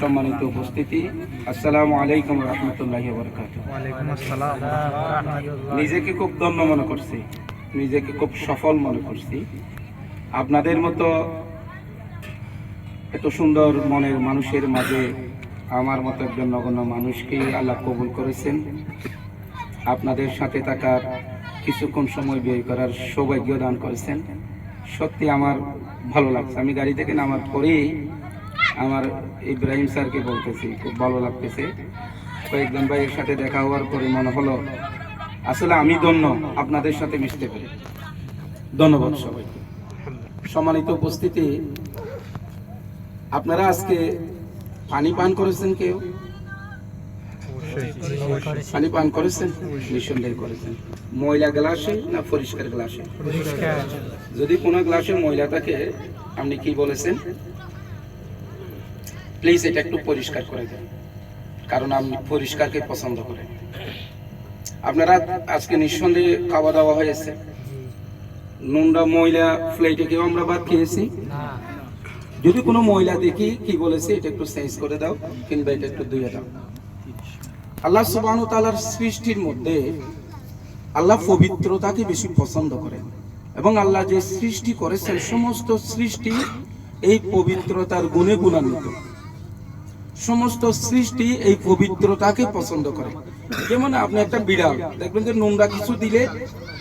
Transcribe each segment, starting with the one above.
সম্মানিত উপস্থিতি। আসসালামু আলাইকুম রহমতুল্লাহ বরকাত নিজেকে খুব ধন্য মনে করছি। নিজেকে খুব সফল মনে করছি। আপনাদের মতো এত সুন্দর মনের মানুষের মাঝে আমার মতো একজন নগণ্য মানুষকে আল্লাহ কবুল করেছেন। আপনাদের সাথে থাকার কিছুক্ষণ সময় ব্যয় করার সৌভাগ্য দান করেছেন। সত্যি আমার ভালো লাগছে। আমি গাড়ি থেকে নামার পরেই আমার ইব্রাহিম স্যারকে বলতেছি খুব ভালো লাগতেছে। কয়েকজন ভাইয়ের সাথে দেখা হওয়ার পরে মনে হলো আসলে আমি ধন্য আপনাদের সাথে মিশতে পারি। ধন্যবাদ সবাইকে। সম্মানিত উপস্থিতি আপনারা আজকে পানি পান করেছেন কেউ? পানি পান করেছেন? নিঃসন্দেহ করেছেন। ময়লা গ্লাসে না পরিষ্কার গ্লাসে? যদি কোনো গ্লাসে ময়লা থাকে আপনি কি বলেছেন? প্লিজ এটা একটু পরিষ্কার করে দেন কারণ আপনি পরিষ্কারকে পছন্দ করেন আপনারা আজকে নিঃসন্দেহে খাওয়া দাওয়া হয়েছে। নোংরা ময়লা ফ্লাইটে কেউ আমরা ভাত খেয়েছি? যদি কোনো ময়লা দেখি কি বলেছে এটা একটু চেঞ্জ করে দাও কিংবা এটা একটু ধুয়ে দাও। আল্লাহ সুবাহ তালার সৃষ্টির মধ্যে আল্লাহ পবিত্রতাকে বেশি পছন্দ করেন। এবং আল্লাহ যে সৃষ্টি করেছেন সমস্ত সৃষ্টি এই পবিত্রতার গুণে গুণান্বিত। সমস্ত সৃষ্টি এই পবিত্রতাকে পছন্দ করে। যেমন আপনি একটা বিড়াল, দেখবেন যে নোংরা কিছু দিলে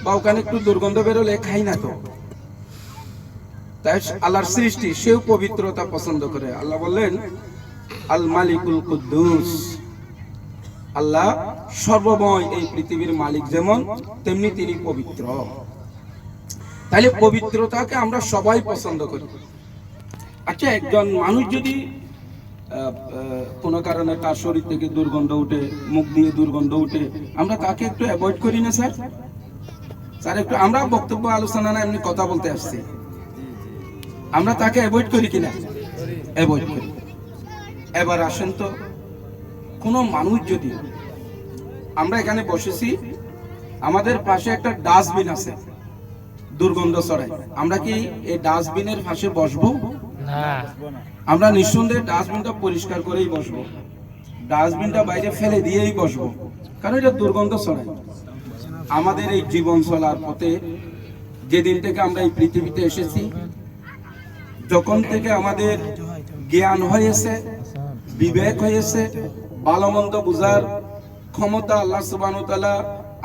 বা ওখানে একটু দুর্গন্ধ বেরোলে খাই না তো। তাই আল্লাহর সৃষ্টি, সেও পবিত্রতা পছন্দ করে। আল্লাহ বললেন, আল মালিকুল কুদ্দুস। আল্লাহ সর্বময় এই পৃথিবীর মালিক যেমন, তেমনি তিনি পবিত্র। তাহলে পবিত্রতাকে আমরা সবাই পছন্দ করি। আচ্ছা একজন মানুষ যদি কোনো কারণে তার শরীর থেকে দুর্গন্ধ উঠে, মুখ দিয়ে দুর্গন্ধ উঠে, আমরা তাকে একটু অ্যাভয়েড করি না, স্যার? স্যার, একটু আমরা বক্তব্য, আলোচনা না, এমনি কথা বলতে আসছি। আমরা তাকে অ্যাভয়েড করি কিনা? অ্যাভয়েড করি। এবার আসেন তো, কোনো মানুষ যদি, আমরা এখানে বসেছি, আমাদের পাশে একটা ডাস্টবিন আছে, দুর্গন্ধ ছড়ায়। আমরা কি এই ডাস্টবিনের পাশে বসবো? আমরা নিঃসন্দেহে ডাস্টবিনটা পরিষ্কার করেই বসবো। ডাস্টবিনটা বাইরে ফেলে দিয়েই বসবো, কারণ এটা দুর্গন্ধ ছড়ায়। আমাদের এই জীবন চলার পথে যেদিন থেকে আমরা এই পৃথিবীতে এসেছি, যখন থেকে আমাদের জ্ঞান হয়েছে বিবেক হয়েছে ভালো মন্দ বুঝার ক্ষমতা আল্লাহ সুবাহ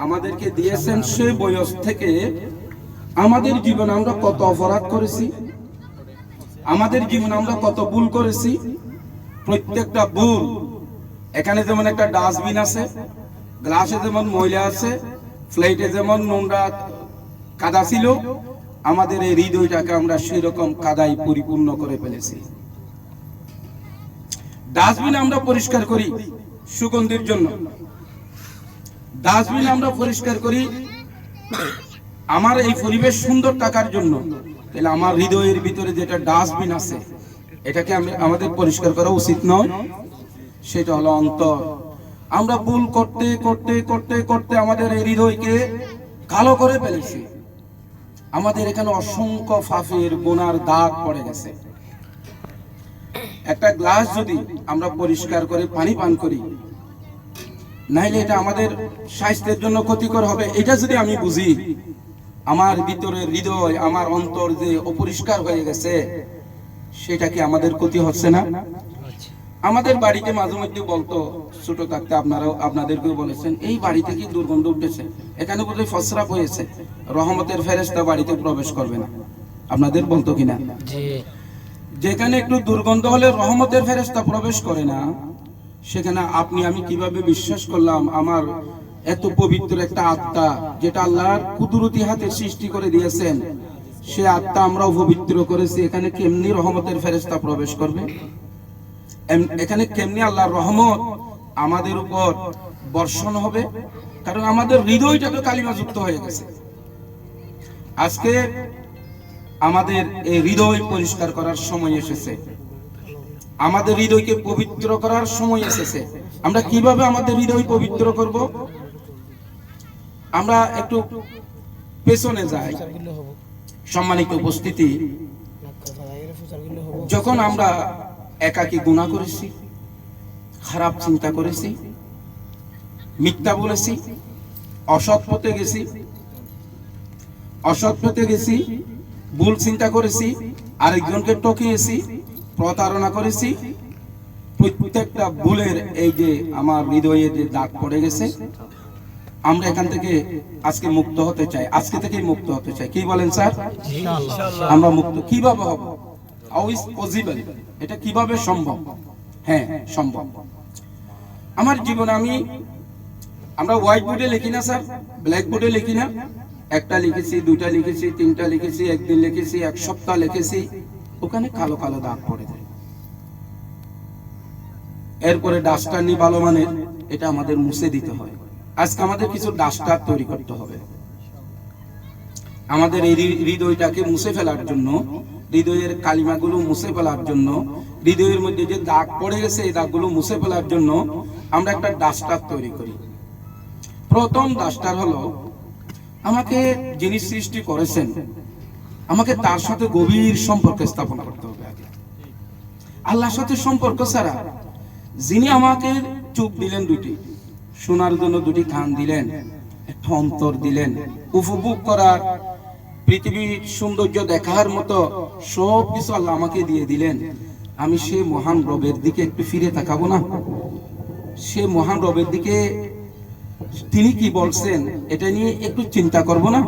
আমাদেরকে দিয়েছেন, সেই বয়স থেকে আমাদের জীবনে আমরা কত অপরাধ করেছি আমাদের জীবনে আমরা কত ভুল করেছি? প্রত্যেকটা ভুল। এখানে যেমন একটা ডাস্টবিন আছে, গ্লাসে যেমন ময়লা আছে, ফ্লাইটে যেমন নোংরা কাদা ছিল, আমাদের এই হৃদয়টাকে আমরা সেরকম কাদাই পরিপূর্ণ করে ফেলেছি। ডাস্টবিন আমরা পরিষ্কার করি সুগন্ধির জন্য। ডাস্টবিন আমরা পরিষ্কার করি আমার এই পরিবেশ সুন্দর থাকার জন্য। তাহলে আমার হৃদয়ের ভিতরে যেটা ডাস্টবিন আছে, এটাকে আমি আমাদের পরিষ্কার করা উচিত নয়। সেটা হলো অন্তর। আমরা ভুল করতে করতে করতে করতে আমাদের এই হৃদয়কে কালো করে ফেলেছি। আমাদের এখানে অসংখ্য ফাফের গোনার দাগ পড়ে গেছে। একটা গ্লাস যদি আমরা পরিষ্কার করে পানি পান করি, নাইলে এটা আমাদের স্বাস্থ্যের জন্য ক্ষতিকর হবে। এটা যদি আমি বুঝি আমার ভিতরে হৃদয় আমার অন্তর যে অপরিষ্কার হয়ে গেছে সেটা কি আমাদের ক্ষতি হচ্ছে না? আমাদের বাড়িতে মাঝে মধ্যে বলতো ছোট থাকতে আপনারাও আপনাদেরকেও বলেছেন এই বাড়িতে কি দুর্গন্ধ উঠেছে এখানে বোধহয় ফসরাপ হয়েছে রহমতের ফেরেস্তা বাড়িতে প্রবেশ করবে না। আপনাদের বলতো কিনা? যেখানে একটু দুর্গন্ধ হলে রহমতের ফেরেস্তা প্রবেশ করে না সেখানে আপনি আমি কীভাবে বিশ্বাস করলাম আমার এত পবিত্র একটা আত্মা যেটা আল্লাহর কুদরতি হাতে সৃষ্টি করে দিয়েছেন, সে আত্মা আমরাও পবিত্র করেছি। এখানে কেমনি রহমতের ফেরেস্তা প্রবেশ করবে? এখানে কেমনি আল্লাহর রহমত আমাদের উপর বর্ষণ হবে? কারণ আমাদের হৃদয়টা তো কালিমাযুক্ত হয়ে গেছে। আজকে আমাদের এই হৃদয় পরিষ্কার করার সময় এসেছে। আমাদের হৃদয়কে পবিত্র করার সময় এসেছে। আমরা কীভাবে আমাদের হৃদয় পবিত্র করব? আমরা একটু পেছনে যাই। সম্মানিত উপস্থিতি, যখন আমরা একাকী গুণা করেছি, খারাপ চিন্তা করেছি, মিথ্যা বলেছি, অসৎ পথে গেছি, অসৎ পথে গেছি, ভুল চিন্তা করেছি, আরেকজনকে টকিয়েছি প্রতারণা করেছি, প্রত্যেকটা ভুলের এই যে আমার হৃদয়ে যে দাগ পড়ে গেছে আমরা এখান থেকে আজকে মুক্ত হতে চাই। আজকে থেকেই মুক্ত হতে চাই। কি বলেন স্যার? আমরা মুক্ত। কীভাবে হব? হাউ ইজ পসিবল এটা কীভাবে সম্ভব? হ্যাঁ সম্ভব। আমার জীবনে আমি আমরা হোয়াইট বোর্ডে লিখি না স্যার ব্ল্যাক বোর্ডে লিখি না। একটা লিখেছি দুইটা লিখেছি তিনটা লিখেছি একদিন লিখেছি এক সপ্তাহ লিখেছি। ওখানে কালো কালো দাগ পড়ে যায়। এরপরে ডাস্টার নি ভালো মানের এটা আমাদের মুছে দিতে হয়। আজকে আমাদের কিছু ডাস্টার তৈরি করতে হবে। আমাদের এই হৃদয়টাকে মুছে ফেলার জন্য, হৃদয়ের কালিমাগুলো মুছে ফেলার জন্য, হৃদয়ের মধ্যে যে দাগ পড়ে গেছে, এই দাগগুলো মুছে ফেলার জন্য আমরা একটা ডাস্টার তৈরি করি। প্রথম ডাস্টার হলো, আমাকে যিনি সৃষ্টি করেছেন, আমাকে তার সাথে গভীর সম্পর্ক স্থাপন করতে হবে আল্লাহর সাথে সম্পর্ক ছাড়া যিনি আমাকে চোখ দিলেন দুটি শোনার জন্য দুটি কান দিলেন একটা অন্তর দিলেন। উপভোগ করার পৃথিবীর সৌন্দর্য দেখার মতো সব কিছু আল্লাহ আমাকে দিয়ে দিলেন। আমি সে মহান রবের দিকে একটু ফিরে তাকাবো না? সে মহান রবের দিকে তিনি কি বলছেন এটা নিয়ে একটু চিন্তা করব না?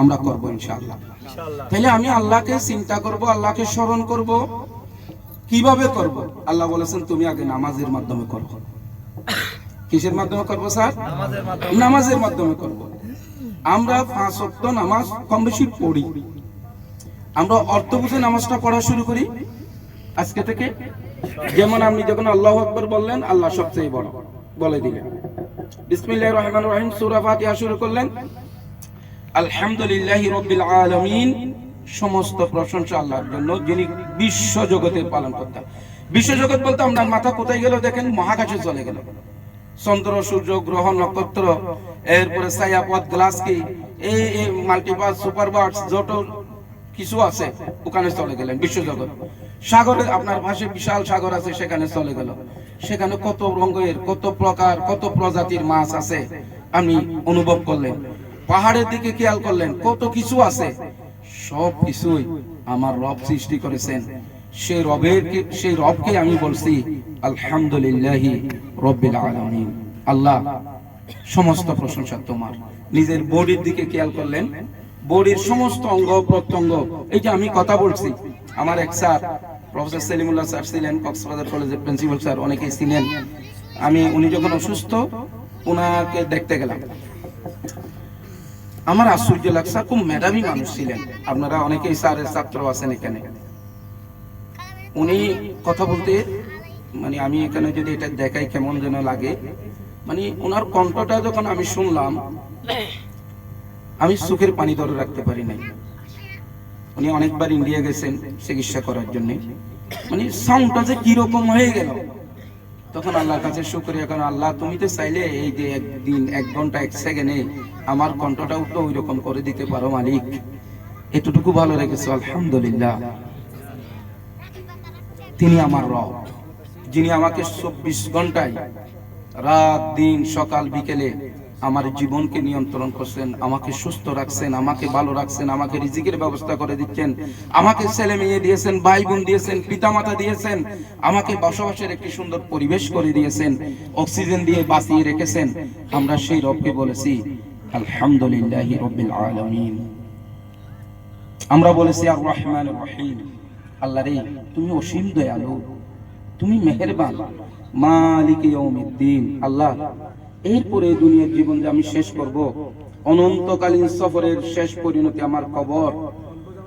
আমরা করব ইনশাআল্লাহ। তাহলে আমি আল্লাহকে চিন্তা করব আল্লাহকে স্মরণ করব। কীভাবে করব? আল্লাহ বলেছেন তুমি আগে নামাজের মাধ্যমে করো। কিসের মাধ্যমে করব স্যার? নামাজের মাধ্যমে। করব। আমরা পাঁচ ওয়াক্ত নামাজ কম বেশি পড়ি। আমরা অর্থ বুঝে নামাজটা পড়া শুরু করি। আজকে থেকে যেমন আপনি যখন আল্লাহ আকবর বললেন আল্লাহ সবচেয়ে বড় বলে দিলেন। বিসমিল্লাহির রহমান রহিম সূরা ফাতিহা শুরু করলেন। আলহামদুলিল্লাহি রাব্বিল আলামিন সমস্ত প্রশংসা আল্লাহর জন্য যিনি বিশ্ব জগতের পালন করতেন। বিশ্ব জগৎ বলতে আপনার মাথা কোথায় গেল দেখেন? মহাকাশে চলে গেল। চন্দ্র, সূর্য, গ্রহ, নক্ষত্র, এরপরে ছায়াপথ গ্লাস কি? এই মাল্টিভার্স সুপারভার্স যত কিছু আছে, ওখানে চলে গেলেন বিশ্বজগৎ। সাগরে আপনার পাশে বিশাল সাগর আছে, সেখানে চলে গেল। সেখানে কত রঙের, কত প্রকার, কত প্রজাতির মাছ আছে আমি অনুভব করলেন। পাহাড়ের দিকে খেয়াল করলেন, কত কিছু আছে। সব কিছুই আমার রব সৃষ্টি করেছেন। সেই রবের সেই রবকে আমি বলছি, আলহামদুলিল্লাহি। রব্বিল আলামিন। আল্লাহ, সমস্ত প্রশংসা তোমার। নিজের বডির দিকে খেয়াল করলেন। বডির সমস্ত অঙ্গ, প্রত্যঙ্গ, এই যে আমি কথা বলছি, আমার এক স্যার, প্রফেসর সেলিমুল্লাহ স্যার ছিলেন, কক্সবাজার কলেজের প্রিন্সিপাল স্যার, অনেকেই ছিলেন। আমি, উনি যখন অসুস্থ ওনাকে দেখতে গেলাম। আমার আশ্চর্য লাগছে, খুব মেধাবী মানুষ ছিলেন। আপনারা অনেকেই স্যারের ছাত্র আছেন এখানে। উনি কথা বলতে মানে আমি এখানে যদি এটা দেখাই কেমন যেন লাগে। মানে ওনার কণ্ঠটা যখন আমি শুনলাম, আমি সুখের পানি ধরে রাখতে পারি নাই। উনি অনেকবার ইন্ডিয়া গেছেন চিকিৎসা করার জন্য। মানে সাউন্ডটা যে কীরকম হয়ে গেল। তখন আল্লাহর কাছে শুক্রিয়া, কারণ আল্লাহ, তুমি তো চাইলে এই যে একদিন, এক ঘণ্টা, এক সেকেন্ডে আমার কণ্ঠটাও তো ওই রকম করে দিতে পারো, মালিক। এতটুকু ভালো রেখেছো, আলহামদুলিল্লাহ। তিনি আমার রব। যিনি আমাকে চব্বিশ ঘন্টায় রাত, দিন, সকাল, বিকেলে আমার জীবনকে নিয়ন্ত্রণ করছেন, আমাকে সুস্থ রাখছেন, আমাকে ভালো রাখছেন, আমাকে রিজিকের ব্যবস্থা করে দিচ্ছেন, আমাকে ছেলে মেয়ে দিয়েছেন ভাই বোন দিয়েছেন, পিতামাতা দিয়েছেন, আমাকে বসবাসের একটি সুন্দর পরিবেশ করে দিয়েছেন, অক্সিজেন দিয়ে বাঁচিয়ে রেখেছেন, আমরা সেই রবকে বলেছি, আলহামদুলিল্লাহি রব্বিল আলামিন। আমরা বলেছি, আর রহমান রহিম। আল্লাহ রে, তুমি অসীম দয়ালু। তুমি মেহেরবান। মালিক ইয়াউমিদ্দিন, আল্লাহ। এরপরে দুনিয়ার জীবন যে আমি শেষ করব, অনন্তকালীন সফরের শেষ পরিণতি আমার কবর।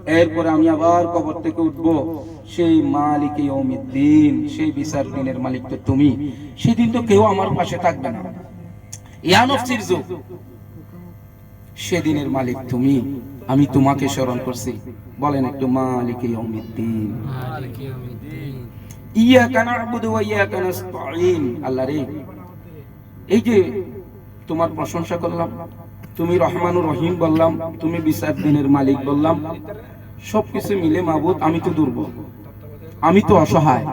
এরপরে আমি আবার কবর থেকে উঠব, সেই মালিক ইয়াউমিদ্দিন, সেই বিচার দিনের মালিক তো তুমি। সেদিন তো কেউ আমার পাশে থাকবে না। ইয়া নফসির যুগ। সেদিনের মালিক তুমি। আমি তোমাকে স্মরণ করছি। বলেন একটু মালিক ইয়াউমিদ্দিন। এই যে তোমার প্রশংসা করলাম, তুমি রহমানুর রহিম বললাম, তুমি বিচার দিনের মালিক বললাম, সবকিছু মিলে মাবুদ, আমি তো দুর্বল, আমি তো অসহায়।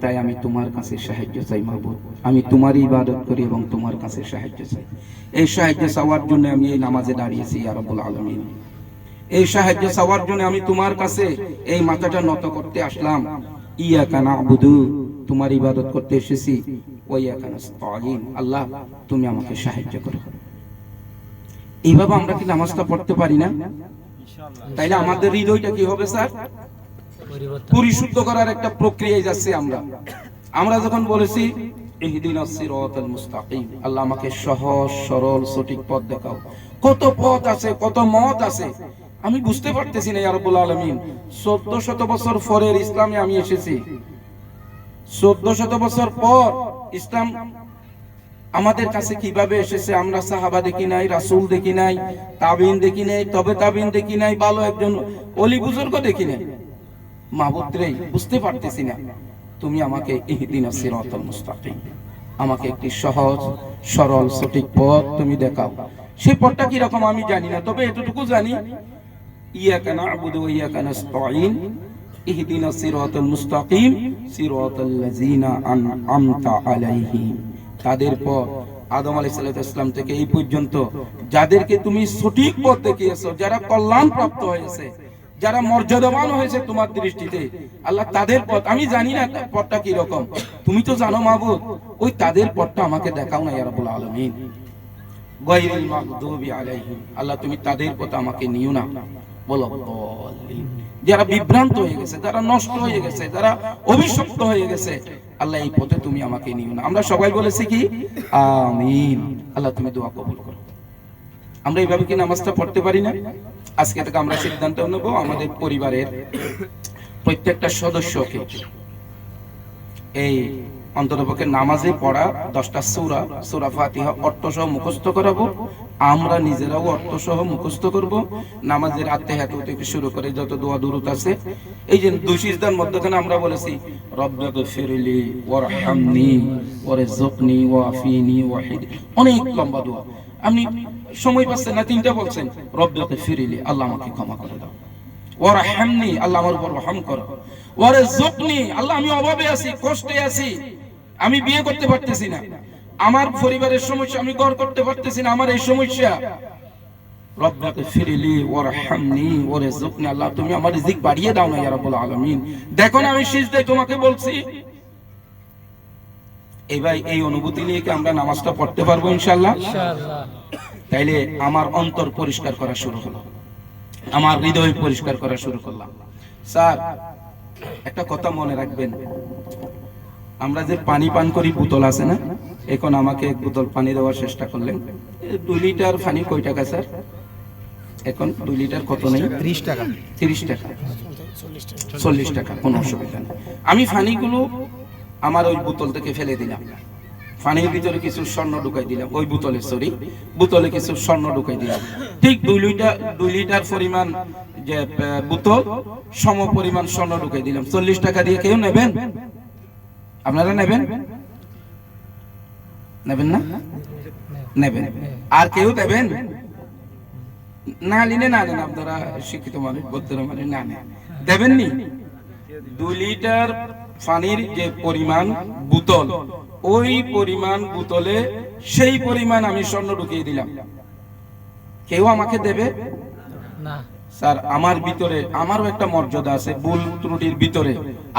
তাই আমি তোমার কাছে সাহায্য চাই মাহবুব আমি তোমার ইবাদত করি এবং তোমার কাছে সাহায্য চাই। এই সাহায্য চাওয়ার জন্য আমি এই নামাজে দাঁড়িয়েছি রাব্বুল আলামিন। এই সাহায্য চাওয়ার জন্য আমি তোমার কাছে এই মাথাটা নত করতে আসলাম। ইয়াকা না'বুদু তোমার ইবাদত করতে এসেছি। ওয়া ইয়াকা আল্লাহ তুমি আমাকে সাহায্য করো। এইভাবে আমরা কি নামাজটা পড়তে পারি না? তাইলে আমাদের হৃদয়টা কি হবে স্যার? পরিশুদ্ধ করার একটা প্রক্রিয়ায় যাচ্ছি আমরা। আমরা যখন বলেছি ইহদিনাস সিরাতাল মুস্তাকিম আল্লাহ আমাকে সহজ সরল সঠিক পথ দেখাও। কত পথ আছে কত মত আছে। আমি বুঝতে পারতেছি না, ইয়া রাব্বুল আলামিন। 14 শত বছর পরের ইসলামে আমি এসেছি। 14 শত বছর পর ইসলাম আমাদের কাছে কীভাবে এসেছে, আমরা সাহাবা দেখি নাই, রাসূল দেখি নাই, তাবিন দেখি নাই, তবে তাবিন দেখি নাই, ভালো একজন অলি বুজুর্গ দেখি নাই। মাহবুদরে বুঝতে পারতেছি না। তুমি আমাকে ইহদিনা সিরাতাল মুস্তাকিম, আমাকে একটি সহজ, সরল, সঠিক পথ তুমি দেখাও। সেই পথটা কি রকম আমি জানি না, তবে এতটুকু জানি না'বুদু ওয়া ইয়াকা নাস্তাঈন ইহদিনা সিরাতাল মুস্তাকিম সিরাতাল লাযিনা আন'আমতা আলাইহিম তাদের পর আদম আলাইহিস সালাম থেকে এই পর্যন্ত। যাদেরকে তুমি সঠিক পথ দেখিয়েছো, যারা কল্যাণ প্রাপ্ত হয়েছে, যারা মর্যাদাবান হয়েছে তোমার দৃষ্টিতে, আল্লাহ তাদের পথ, আমি জানি না পথটা কি রকম তুমি তো জানো মাহবুব ওই তাদের পথটা আমাকে দেখাও না, ইয়া রাব্বুল আলামিন। গায়রিল মাগদুবি আলাইহিম, আল্লাহ তুমি তাদের পথ আমাকে নিও না। যারা বিভ্রান্ত হয়ে গেছে, যারা নষ্ট হয়ে গেছে, যারা অভিশপ্ত হয়ে গেছে, আল্লাহ এই পথে তুমি আমাকে নিও না। আমরা সবাই বলেছি কি? আমিন। আল্লাহ তুমি দোয়া কবুল করো। আমরা এইভাবে কি নামাজটা পড়তে পারি না? আজকে থেকে আমরা সিদ্ধান্ত নেব আমাদের পরিবারের প্রত্যেকটা সদস্যকে এই অন্ততপক্ষে নামাজে পড়া দশটা সূরা সূরা ফাতিহা অর্থ সহ মুখস্থ করাবো। আমরা নিজেরাও অর্থ সহ মুখস্থ করব। নামাজের আত্মেহাত থেকে শুরু করে যত দোয়া দুরুত আছে। এই যে দুই সিজদার মধ্যখানে আমরা বলেছি রব্বাক ফিরলি ওয়ারহামনি ওয়ারজুকনি ওয়াফিনি ওয়াহিদ। অনেক লম্বা দোয়া। আপনি সময় পাচ্ছেন না, তিনটা বলছেন রব্বাক ফিরলি আল্লাহ আমাকে ক্ষমা করে দাও। ওয়ারহামনি, আল্লাহ আমার উপর রহম করো। ওয়ারজুকনি আল্লাহ আমি অভাবে আছি, কষ্টে আছি। আমি বিয়ে করতে পারতেছি না। আমার পরিবারের সমস্যা আমি ঘর করতে পারতেছি না আমার এই সমস্যা। রব্বাকে ফিরিলি ওয়ারহামনি ওয়ারজুকনি আল্লাহ তুমি আমার রিজিক বাড়িয়ে দাও না ইয়া রাব্বুল আলামিন। দেখো না আমি সিজদায় তোমাকে বলছি। এই ভাই এই অনুভূতি নিয়ে কি আমরা নামাজটা পড়তে পারব ইনশাআল্লাহ? ইনশাআল্লাহ। তাইলে আমার অন্তর পরিষ্কার করা শুরু হলো। আমার হৃদয় পরিষ্কার করা শুরু করলাম। স্যার একটা কথা মনে রাখবেন। আমরা যে পানি পান করি বোতল আছে না? এখন আমাকে এক বোতল পানি দেওয়ার চেষ্টা করলেন। দুই লিটার পানি কয় টাকা স্যার? এখন দুই লিটার কত নেই? ত্রিশ টাকা। তিরিশ টাকা। চল্লিশ টাকা কোনো অসুবিধা নেই। আমি ফানিগুলো আমার ওই বোতল থেকে ফেলে দিলাম। ফানির ভিতরে কিছু স্বর্ণ ঢুকাই দিলাম। ওই বোতলে সরি বোতলে কিছু স্বর্ণ ঢুকাই দিলাম। ঠিক দুই লিটার দুই লিটার পরিমাণ যে বোতল সম পরিমাণ স্বর্ণ ঢুকাই দিলাম। চল্লিশ টাকা দিয়ে কেউ নেবেন? আপনারা নেবেন? নেবেন না? নেবেন। আর কেউ দেবেন? না, নিলে না নেন আপনারা শিক্ষিত মানুষ ভদ্র মানুষ, না নেন দেবেননি? দুই লিটার পানির যে পরিমাণ বোতল, ওই পরিমাণ বোতলে সেই পরিমাণ আমি স্বর্ণ ঢুকিয়ে দিলাম। কেউ আমাকে দেবে? না। স্যার, আমার ভিতরে, আমারও একটা মর্যাদা আছে, ভুল ত্রুটির ভিতরে।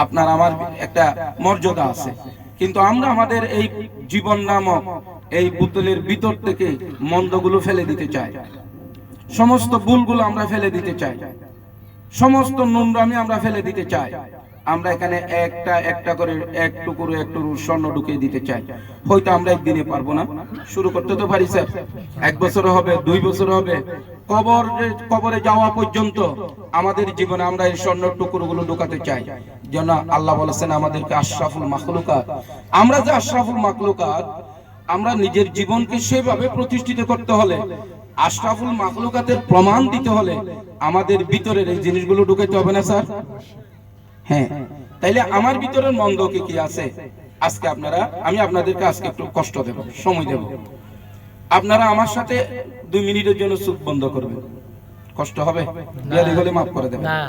আপনার আমার একটা মর্যাদা আছে। কিন্তু আমরা আমাদের এই জীবন নামক এই বোতলের ভিতর থেকে মন্দগুলো ফেলে দিতে চাই। সমস্ত ভুলগুলো আমরা ফেলে দিতে চাই। সমস্ত নোংরামি আমরা ফেলে দিতে চাই। আমরা এখানে একটা একটা করে, এক টুকরো এক টুকরো স্বর্ণ ঢুকিয়ে দিতে চাই। হয়তো আমরা একদিনে পারব না। শুরু করতে তো পারি, স্যার। এক বছর হবে, দুই বছর হবে। কবর কবরে যাওয়া পর্যন্ত আমাদের জীবনে আমরা এই স্বর্ণ টুকরোগুলো ঢুকাতে চাই। যেন আল্লাহ বলেছেন, আমাদেরকে আশরাফুল মাখলুকাত। আমরা যে আশরাফুল মাখলুকাত, আমরা নিজের জীবনকে সেভাবে প্রতিষ্ঠিত করতে হলে, আশরাফুল মাখলুকাতের প্রমাণ দিতে হলে আমাদের ভিতরের এই জিনিসগুলো ঢুকাইতে হবে না, স্যার? হ্যাঁ তাইলে আমার ভিতরের মন্দ কি কি আছে? আজকে আপনারা আমি আপনাদেরকে আজকে একটু কষ্ট দেব সময় দেব। আপনারা আমার সাথে দুই মিনিটের জন্য চুপ বন্ধ করবেন। কষ্ট হবে? হলে মাফ করে দেবেন। না।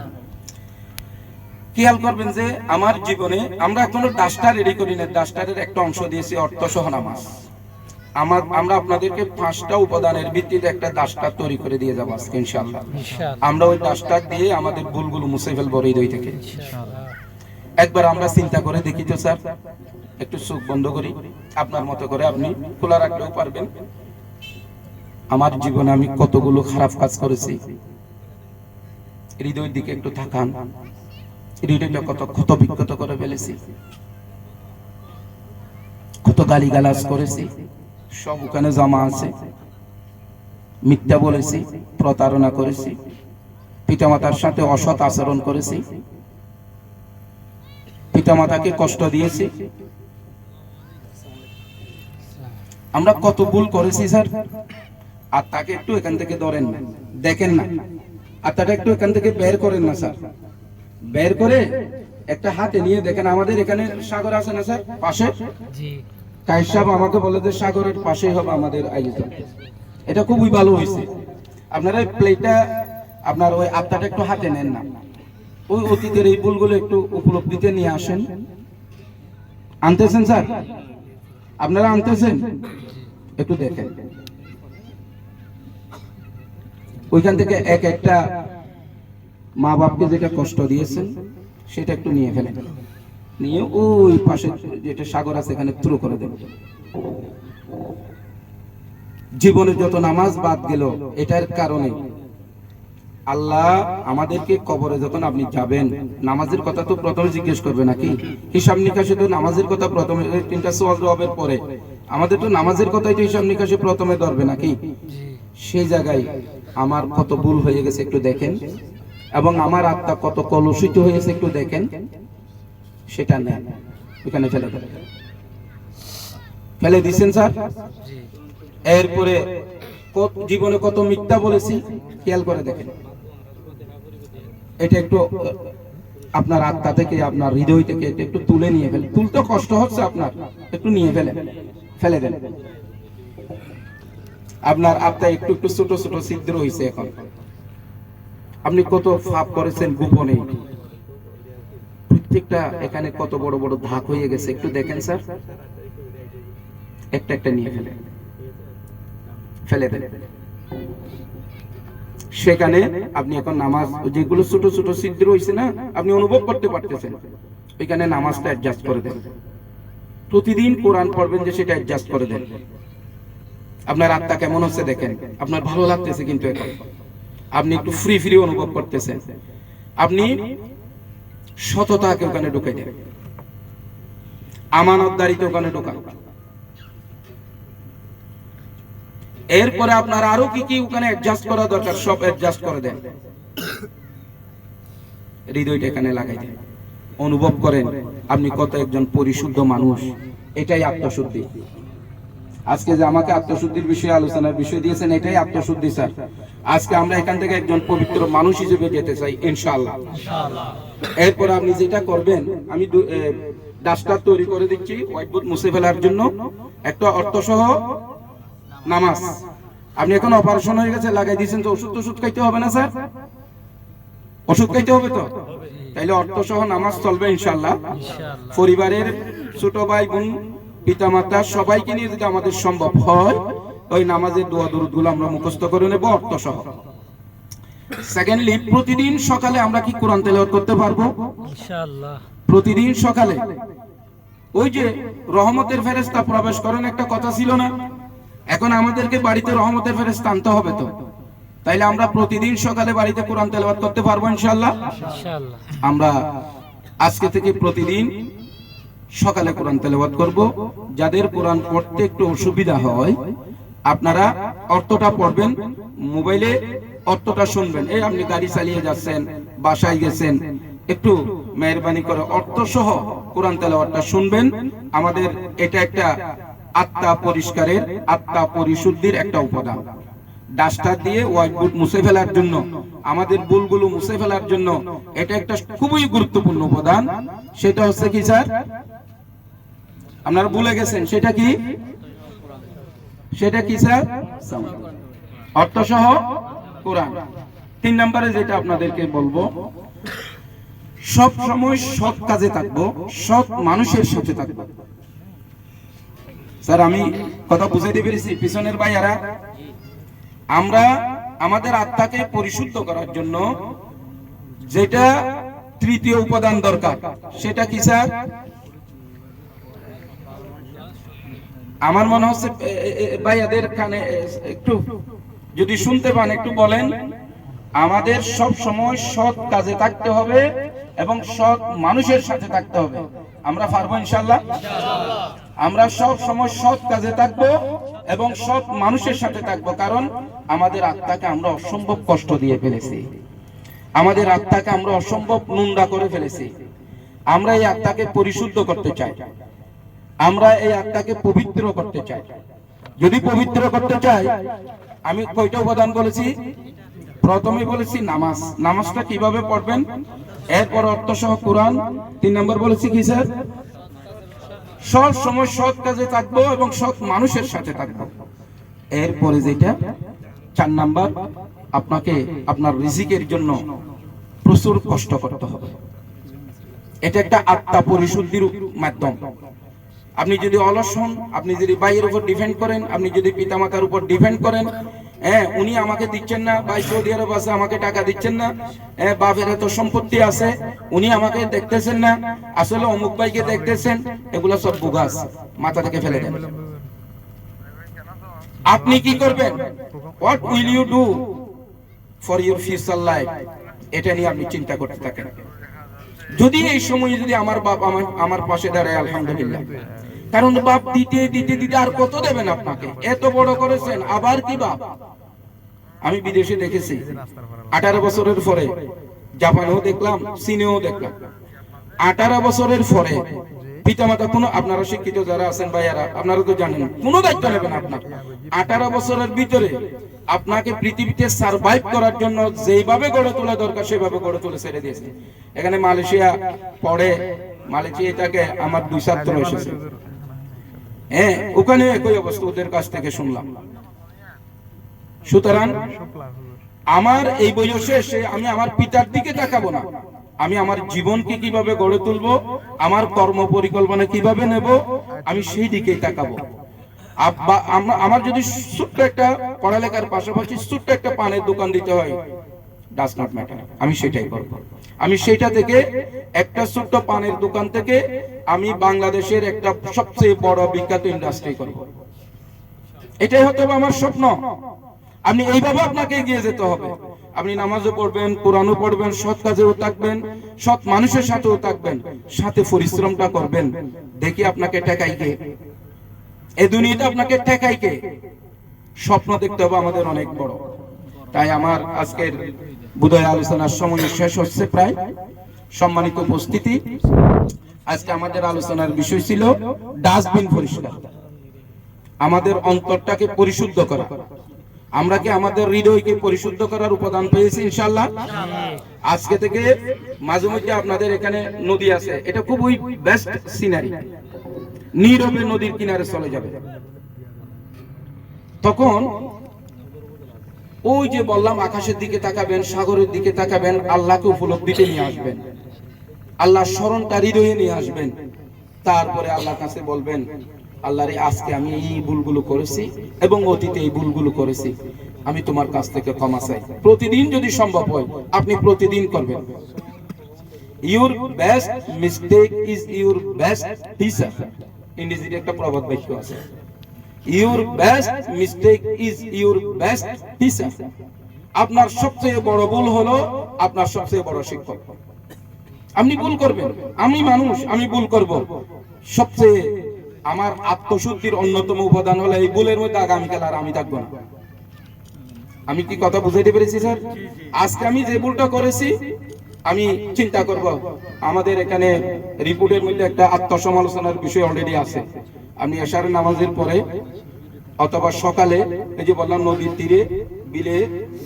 খেয়াল করবেন যে আমার জীবনে আমরা এখনও ডাস্টার রেডি করি না ডাস্টারের একটা অংশ দিয়েছি অর্থ সহ নামাজ। আমার আমরা আপনাদেরকে পাঁচটা উপাদানের ভিত্তিতে একটা ডাস্টার তৈরি করে দিয়ে যাব আজকে ইনশাআল্লাহ। আমরা ওই দাসটা দিয়ে আমাদের ভুলগুলো মুছে ফেলব হৃদয় থেকে। একবার আমরা চিন্তা করে দেখি তো স্যার। একটু চোখ বন্ধ করি। আপনার মতো করে আপনি খোলা রাখলেও পারবেন। আমার জীবনে আমি কতগুলো খারাপ কাজ করেছি। হৃদয়ের দিকে একটু থাকান হৃদয়টা কত ক্ষত বিক্ষত করে ফেলেছি। কত গালি গালাজ করেছি। সব ওখানে জমা আছে। মিথ্যা বলেছি, প্রতারণা করেছি। পিতামাতার সাথে অসৎ আচরণ করেছি। পিতামাতাকে কষ্ট দিয়েছি। আমরা কত ভুল করেছি, স্যার। আর তাকে একটু এখান থেকে ধরেন না। দেখেন না। আর তাকে একটু এখান থেকে বের করেন না, স্যার। বের করে একটা হাতে নিয়ে দেখেন, আমাদের এখানে সাগর আছে না, স্যার? পাশে? সাহেব আমাকে বলে যে সাগরের পাশেই হবে আমাদের আয়োজন। এটা খুবই ভালো হয়েছে। আপনারা এই প্লেটটা আপনার ওই আত্মাটা একটু হাতে নেন না। ওই অতীতের এই ভুলগুলো একটু উপলব্ধিতে নিয়ে আসেন। আনতেছেন স্যার? আপনারা আনতেছেন? একটু দেখেন। ওইখান থেকে এক একটা মা বাপকে যেটা কষ্ট দিয়েছেন, সেটা একটু নিয়ে ফেলেন। নিয়ে ওই পাশে যেটা সাগর আছে এখানে থ্রু করে দেবেন জীবনে যত নামাজ বাদ গেল, এটার কারণে আল্লাহ আমাদেরকে কবরে যখন আপনি যাবেন, নামাজের কথা তো প্রথমে জিজ্ঞেস করবে নাকি? হিসাব নিকাশে তো নামাজের কথা প্রথমে তিনটা সোয়াল জবাবের পরে। আমাদের তো নামাজের কথাই তো হিসাব নিকাশে প্রথমে ধরবে নাকি? সেই জায়গায় আমার কত ভুল হয়ে গেছে একটু দেখেন। এবং আমার আত্মা কত কলুষিত হয়েছে একটু দেখেন। সেটা নেন এখানে ফেলে দেন ফেলে দিচ্ছেন স্যার? এরপরে কত- জীবনে কত মিথ্যা বলেছি খেয়াল করে দেখেন। এটা একটু আপনার আত্মা থেকে আপনার হৃদয় থেকে এটা একটু তুলে নিয়ে ফেলেন। তুলতে কষ্ট হচ্ছে আপনার। একটু নিয়ে ফেলে ফেলে দেন। আপনার আত্মা একটু একটু ছোট ছোট ছিদ্র হয়েছে এখন। আপনি কত ফাপ করেছেন গোপনে। প্রত্যেকটা এখানে কত বড় বড় ধাক হয়ে গেছে, একটু দেখেন স্যার। একটা একটা নিয়ে ফেলেন ফেলে দেন। সেখানে আপনি এখন নামাজ, যেগুলো ছোট ছোট ছিদ্র হয়েছে না, আপনি অনুভব করতে পারতেছেন। ওইখানে নামাজটা অ্যাডজাস্ট করে দেন। প্রতিদিন কোরআন পড়বেন যে সেটা অ্যাডজাস্ট করে দেন। আপনার আত্মা কেমন হচ্ছে দেখেন। আপনার ভালো লাগতেছে কিন্তু এখন। আপনি একটু ফ্রি ফ্রি অনুভব করতেছেন। আপনি সততাকে ওখানে ঢুকে দেন আমানতদারিতে ওখানে ঢোকান এরপরে আপনার আরও কি কি ওখানে অ্যাডজাস্ট করা দরকার, সব অ্যাডজাস্ট করে দেন। হৃদয়টা এখানে লাগাই দেন। অনুভব করেন, আপনি কত একজন পরিশুদ্ধ মানুষ, এটাই আত্মশুদ্ধি। আজকে যে আমাকে আত্মশুদ্ধির বিষয়ে আলোচনার বিষয় দিয়েছেন, এটাই আত্মশুদ্ধি, স্যার। আজকে আমরা এখান থেকে একজন পবিত্র মানুষ হিসেবে যেতে চাই ইনশাআল্লাহ। এরপর আপনি যেটা করবেন আমি ডাস্টার তৈরি করে দিচ্ছি ওয়াইটবোর্ড মুছে ফেলার জন্য। একটা অর্থসহ নামাজ। আপনি এখন অপারেশন হয়ে গেছে লাগাই দিয়েছেন তো ওষুধ ওষুধ খাইতে হবে না স্যার? ওষুধ খাইতে হবে তো? তাইলে অর্থসহ নামাজ চলবে ইনশাল্লাহ পরিবারের ছোট ভাই বোন পিতা মাতা সবাইকে নিয়ে যদি আমাদের সম্ভব হয় ওই নামাজের দোয়া দরুদগুলো আমরা মুখস্থ করে নেব অর্থসহ। সেকেন্ডলি প্রতিদিন সকালে আমরা কি কোরআন তেলাওয়াত করতে পারব? ইনশাআল্লাহ। প্রতিদিন সকালে। ওই যে রহমতের ফেরেস্তা প্রবেশ করেন একটা কথা ছিল না? এখন আমাদেরকে বাড়িতে রহমতের ফেরেস্তা আনতে হবে তো। তাইলে আমরা প্রতিদিন সকালে বাড়িতে কোরআন তেলাওয়াত করতে পারব ইনশাআল্লাহ? ইনশাআল্লাহ। আমরা আজকে থেকে প্রতিদিন সকালে কোরআন তেলাওয়াত করব। যাদের কোরআন পড়তে একটু অসুবিধা হয় আপনারা অর্থটা পড়বেন মোবাইলে অর্থটা শুনবেন। এই আপনি গাড়ি চালিয়ে যাচ্ছেন, বাসায় গেছেন, একটু মেহরবানি করে অর্থ সহ কোরআন তেলাওয়াতটা শুনবেন। আমাদের এটা একটা আত্মা পরিষ্কারের, আত্মা পরিশুদ্ধির একটা উপাদান। ডাস্টার দিয়ে হোয়াইট বোর্ড মুছে ফেলার জন্য, আমাদের ভুলগুলো মুছে ফেলার জন্য এটা একটা খুবই গুরুত্বপূর্ণ উপাদান। সেটা হচ্ছে কি স্যার? আপনারা ভুলে গেছেন, সেটা কি? সেটা কি স্যার? অর্থসহ কোরআন। তিন নম্বরে যেটা আপনাদেরকে বলব, সব সময় সৎ কাজে থাকব, সৎ মানুষের সাথে থাকব। স্যার, আমি কথা বুঝাইতে পেরেছি, পিছনের ভাইয়ারা, আমরা আমাদের আত্মাকে পরিশুদ্ধ করার জন্য যেটা তৃতীয় উপাদান দরকার, সেটা কি স্যার? আমার মনে হচ্ছে ভাইয়াদের কানে একটু যদি শুনতে পান, একটু বলেন। আমাদের সব সময় সৎ কাজে থাকতে হবে এবং সৎ মানুষের সাথে থাকতে হবে। আমরা পারব ইনশাল্লাহ আমরা সব সময় সৎ কাজে থাকব এবং সৎ মানুষের সাথে থাকব, কারণ আমাদের আত্মাকে আমরা অসম্ভব কষ্ট দিয়ে ফেলেছি। আমাদের আত্মাকে আমরা অসম্ভব নোংরা করে ফেলেছি। আমরা এই আত্মাকে পরিশুদ্ধ করতে চাই। আমরা এই আত্মাকে পবিত্র করতে চাই। যদি পবিত্র করতে চাই আমি কয়টা উপাদান বলেছি? প্রথমে বলেছি নামাজ। নামাজটা কীভাবে পড়বেন? এরপর অর্থ সহ কোরআন। তিন নম্বর বলেছি কি স্যার? সব সময় সৎ কাজে থাকব এবং সৎ মানুষের সাথে থাকব। এরপরে যেটা, চার নাম্বার, আপনাকে আপনার রিজিকের জন্য প্রচুর কষ্ট করতে হবে। এটা একটা আত্মা পরিশুদ্ধির মাধ্যম। আপনি যদি অলস হন, আপনি যদি ভাইয়ের উপর ডিপেন্ড করেন, আপনি যদি পিতামাতার উপর ডিপেন্ড করেন হ্যাঁ উনি আমাকে দিচ্ছেন না, ভাই সৌদি আরব আছে, আমাকে টাকা দিচ্ছেন না হ্যাঁ বাপের এত সম্পত্তি আছে, উনি আমাকে দেখতেছেন না, আসলে অমুক ভাইকে দেখতেছেন, এগুলো সব বুগাস, মাথা থেকে ফেলে দেন। আপনি কি করবেন? What will you do for your future life এটা নিয়ে আপনি চিন্তা করতে থাকেন। যদি এই সময় যদি আমার বাপ, আমার আমার পাশে দাঁড়ায়, আলহামদুলিল্লাহ। কারণ বাপ দিতে দিতে দিতে আর কত দেবেন আপনাকে? এত বড় করেছেন, আবার কি বাপ? আমি বিদেশে দেখেছি। আঠারো বছরের পরে জাপানেও দেখলাম, চীনেও দেখলাম। আঠারো বছরের পরে পিতামাতা কোনো, আপনারা শিক্ষিত যারা আছেন ভাইয়ারা, আপনারা তো জানেন, কোনো দায়িত্ব নেবেন আপনার। আঠারো বছরের ভিতরে আপনাকে পৃথিবীতে সার্ভাইভ করার জন্য যেভাবে গড়ে তোলা দরকার, সেভাবে গড়ে তুলে ছেড়ে দিয়েছে। এখানে মালয়েশিয়া পড়ে মালয়েশিয়া এটাকে আমার দুই ছাত্র এসেছে। হ্যাঁ ওখানে একই অবস্থা, ওদের কাছ থেকে শুনলাম। সুতরাং আমার এই বয়সে এসে আমি আমার পিতার দিকে তাকাবো না। আমি আমার জীবনকে কীভাবে গড়ে তুলবো, আমার কর্ম পরিকল্পনা কীভাবে নেব, আমি সেই দিকেই তাকাবো। আমার যদি ছোট্ট একটা পড়ালেখার পাশাপাশি ছোট্ট একটা পানের দোকান দিতে হয় ডাস নট ম্যাটার আমি সেটাই করব। আমি সেটা থেকে একটা ছোট্ট পানের দোকান থেকে আমি বাংলাদেশের একটা সবচেয়ে বড় বিখ্যাত ইন্ডাস্ট্রি করব। এটাই হতে হবে আমার স্বপ্ন। আপনি এইভাবে আপনাকে এগিয়ে যেতে হবে। আপনি নামাজও পড়বেন, কোরআনও পড়বেন, সৎ কাজেও থাকবেন, সৎ মানুষের সাথেও থাকবেন, সাথে পরিশ্রমটা করবেন। দেখি আপনাকে টেকাই কে? এই দুনিয়াটা আপনাকে টেকাই কে? স্বপ্ন দেখতে হবে আমাদের অনেক বড়। তাই আমার আজকের বুধয় আলোচনার সময় শেষ হচ্ছে প্রায়। সম্মানিত উপস্থিতি, আজকে আমাদের আলোচনার বিষয় ছিল ডাস্টবিন পরিষ্কার। আমাদের অন্তরটাকে পরিশুদ্ধ করা। আমরা কি আমাদের হৃদয়কে পরিশুদ্ধ করার উপাদান পেয়েছি ইনশাল্লাহ আজকে থেকে মাঝে মধ্যে আপনাদের এখানে নদী আছে। এটা খুবই বেস্ট সিনারি নীরবে নদীর কিনারে চলে যাবে। তখন ওই যে বললাম, আকাশের দিকে তাকাবেন, সাগরের দিকে তাকাবেন, আল্লাহকে উপলব্ধিতে নিয়ে আসবেন। আল্লাহ স্মরণটা হৃদয়ে নিয়ে আসবেন। তারপরে আল্লাহর কাছে বলবেন আল্লাহ রে আজকে আমি এই ভুলগুলো করেছি এবং অতীতে এই ভুলগুলো করেছি। আমি তোমার কাছ থেকে ক্ষমা চাই। প্রতিদিন যদি সম্ভব হয়, আপনি প্রতিদিন করবেন। Your best mistake is your best teacher ইংরেজিতে একটা প্রবাদ বাক্য আছে। Your best mistake is your best teacher আপনার সবচেয়ে বড় ভুল হলো আপনার সবচেয়ে বড় শিক্ষক। আপনি ভুল করবেন। আমি মানুষ, আমি ভুল করব। সবচেয়ে আমার আত্মশুদ্ধির অন্যতম উপাদান হলো এই ভুলের মধ্যে আগামীকাল আর আমি থাকব না। আমি কি কথা বুঝাইতে পেরেছি, স্যার? আজকে আমি যে ভুলটা করেছি, আমি চিন্তা করব, আমাদের এখানে রিপোর্টের মধ্যে একটা আত্মসমালোচনার বিষয় অলরেডি আছে। আমি এশার নামাজের পরে অথবা সকালে এই যে বললাম নদীর তীরে বিলে,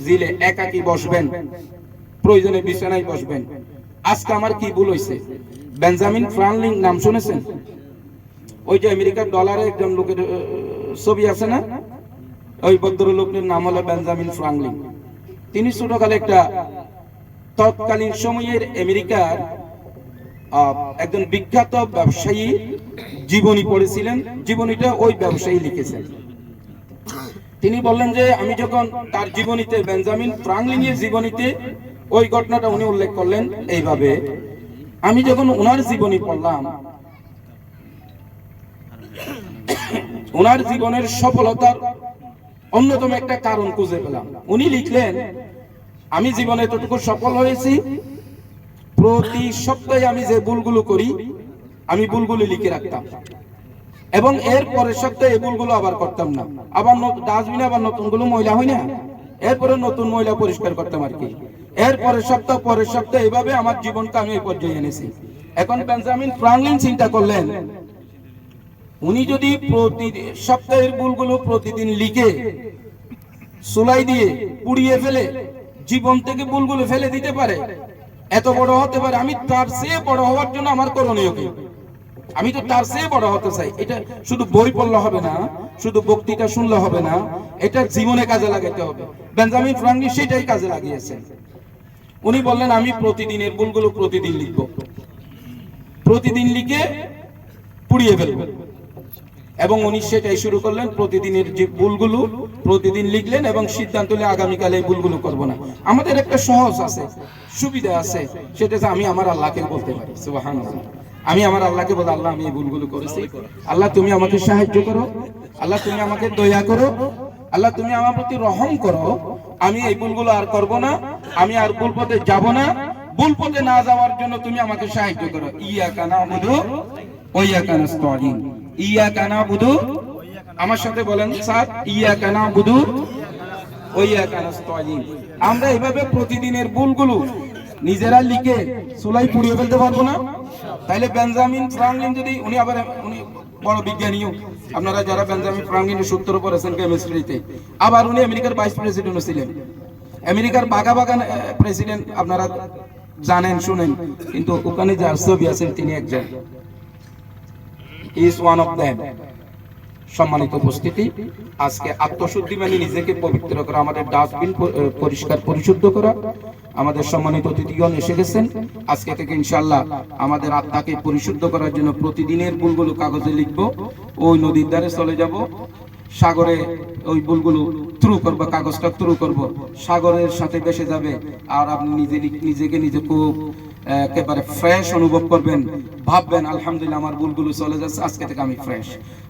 জিলে একাকি বসবেন। প্রয়োজনে বিছানায় বসবেন। আজকে আমার কি ভুল হয়েছে বেঞ্জামিন ফ্রানলিং নাম শুনেছেন? ওই যে আমেরিকার ডলারে একজন লোকের ছবি আছে না? ওই ভদ্রলোকের নাম হলো বেঞ্জামিন ফ্রাঙ্কলিন তিনি ছোটকালে একটা তৎকালীন সময়ের আমেরিকার একজন বিখ্যাত ব্যবসায়ী জীবনী পড়েছিলেন। জীবনীটা ওই ব্যবসায়ী লিখেছেন। তিনি বললেন যে, আমি যখন তার জীবনীতে বেঞ্জামিন ফ্রাঙ্কলিন এর জীবনীতে ওই ঘটনাটা উনি উল্লেখ করলেন এইভাবে, আমি যখন ওনার জীবনী পড়লাম ওনার জীবনের সফলতার অন্যতম একটা কারণ খুঁজে পেলাম। উনি লিখলেন, আমি জীবনে এতটুকু সফল হয়েছি, প্রতি সপ্তাহে আমি যে ভুলগুলো করি, আমি ভুলগুলো লিখে রাখতাম। এবং এর পরের সপ্তাহে এই ভুলগুলো আবার করতাম না। আবার ডাস্টবিনে আবার নতুনগুলো ময়লা হয় না? এরপরে নতুন ময়লা পরিষ্কার করতাম আর কি। এর পরের সপ্তাহ, পরের সপ্তাহে এইভাবে আমার জীবনকে আমি এই পর্যায়ে এনেছি। এখন বেঞ্জামিন ফ্রাঙ্কলিন চিন্তা করলেন। উনি যদি প্রতি সপ্তাহের ভুলগুলো প্রতিদিন লিখে, সুলাই দিয়ে পুড়িয়ে ফেলে, জীবন থেকে ভুলগুলো ফেলে দিতে পারে, এত বড় হতে পারে, আমি তার চেয়ে বড় হওয়ার জন্য আমার করণীয় কি? আমি তো তার চেয়ে বড় হতে চাই। এটা শুধু বই পড়লে হবে না, শুধু বক্তৃতা শুনলে হবে না, এটা জীবনে কাজে লাগাতে হবে। বেঞ্জামিন ফ্রাঙ্কলি সেটাই কাজে লাগিয়েছেন। উনি বললেন, আমি প্রতিদিনের ভুলগুলো প্রতিদিন লিখব। প্রতিদিন লিখে পুড়িয়ে ফেলব। এবং উনি সেটাই শুরু করলেন, প্রতিদিনের যে ভুলগুলো প্রতিদিন লিখলেন এবং সিদ্ধান্ত নিয়ে আগামীকালে এই ভুলগুলো করব না। আমাদের একটা সহজ আছে, সুবিধা আছে, সেটা আমি আমার আল্লাহকে বলতে পারি। সুবহানাল্লাহ। আমি আমার আল্লাহকে বলে, আল্লাহ, আমি এই ভুলগুলো করেছি আল্লাহ, তুমি আমাকে সাহায্য করো। আল্লাহ, তুমি আমাকে দয়া করো। আল্লাহ, তুমি আমার প্রতি রহম করো। আমি এই ভুলগুলো আর করব না। আমি আর ভুল পথে যাব না। ভুল পথে না যাওয়ার জন্য তুমি আমাকে সাহায্য করো। ইয়া কানা বুধু ওইয়া কানা স্তাইন ইয়া কানা বুধু আমার সাথে বলেন, স্যার ইয়া কানা বুধু ওইয়া কানা স্তাইন আমরা এইভাবে প্রতিদিনের ভুলগুলো নিজেরা লিখে সুলাই পুড়িয়ে ফেলতে পারব না। তাইলে বেঞ্জামিন ফ্রাঙ্কলিন যদি উনি আবার উনি বড় বিজ্ঞানীও, আপনারা যারা বেঞ্জামিন ফ্রাঙ্কলিনের সূত্র পড়েছেন কেমিস্ট্রিতে আবার উনি আমেরিকার ভাইস প্রেসিডেন্টও ছিলেন। আমেরিকার বাগা বাগান প্রেসিডেন্ট আপনারা জানেন, শুনেন, কিন্তু ওখানে যার ছবি আছেন তিনি একজন। ইজ ওয়ান অফ দ্যাম সম্মানিত উপস্থিতি। আজকে আত্মশুদ্ধি মানে নিজেকে পবিত্র করা, আমাদের ডাস্টবিন পরিষ্কার পরিশুদ্ধ করা। আমাদের সম্মানিত অতিথিগণ এসে গেছেন। আজকে থেকে ইনশাল্লাহ আমাদের আত্মাকে পরিশুদ্ধ করার জন্য প্রতিদিনের ভুলগুলো কাগজে লিখব। ওই নদীর ধারে চলে যাব। সাগরে ওই ভুলগুলো থ্রু করব, কাগজটা থ্রু করব। সাগরের সাথে বেসে যাবে। আর আপনি নিজে নিজেকে নিজে খুব একেবারে ফ্রেশ অনুভব করবেন, ভাববেন, আলহামদুলিল্লাহ, আমার ভুলগুলো চলে যাচ্ছে, আজকে থেকে আমি ফ্রেশ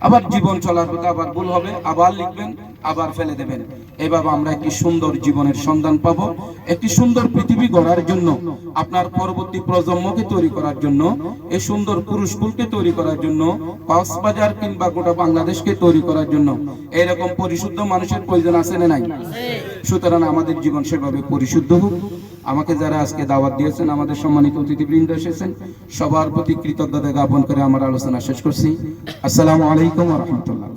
আবার জীবন চলার পথে আবার ভুল হবে, আবার লিখবেন, আবার ফেলে দেবেন। এভাবে আমরা একটি সুন্দর জীবনের সন্ধান পাব, একটি সুন্দর পৃথিবী গড়ার জন্য, আপনার পরবর্তী প্রজন্মকে তৈরি করার জন্য, এই সুন্দর পুরুষকুলকে তৈরি করার জন্য, কক্সবাজার কিংবা গোটা বাংলাদেশকে তৈরি করার জন্য, এরকম পরিশুদ্ধ মানুষের প্রয়োজন আছে না নাই? সুতরাং আমাদের জীবন সেভাবে পরিশুদ্ধ হোক। আমাকে যারা আজকে দাওয়াত দিয়েছেন, আমাদের সম্মানিত অতিথিবৃন্দ এসেছেন, সবার প্রতি কৃতজ্ঞতা জ্ঞাপন করে আমার আলোচনা শেষ করছি। আসসালামু আলাইকুম রহমতুল্লাহ।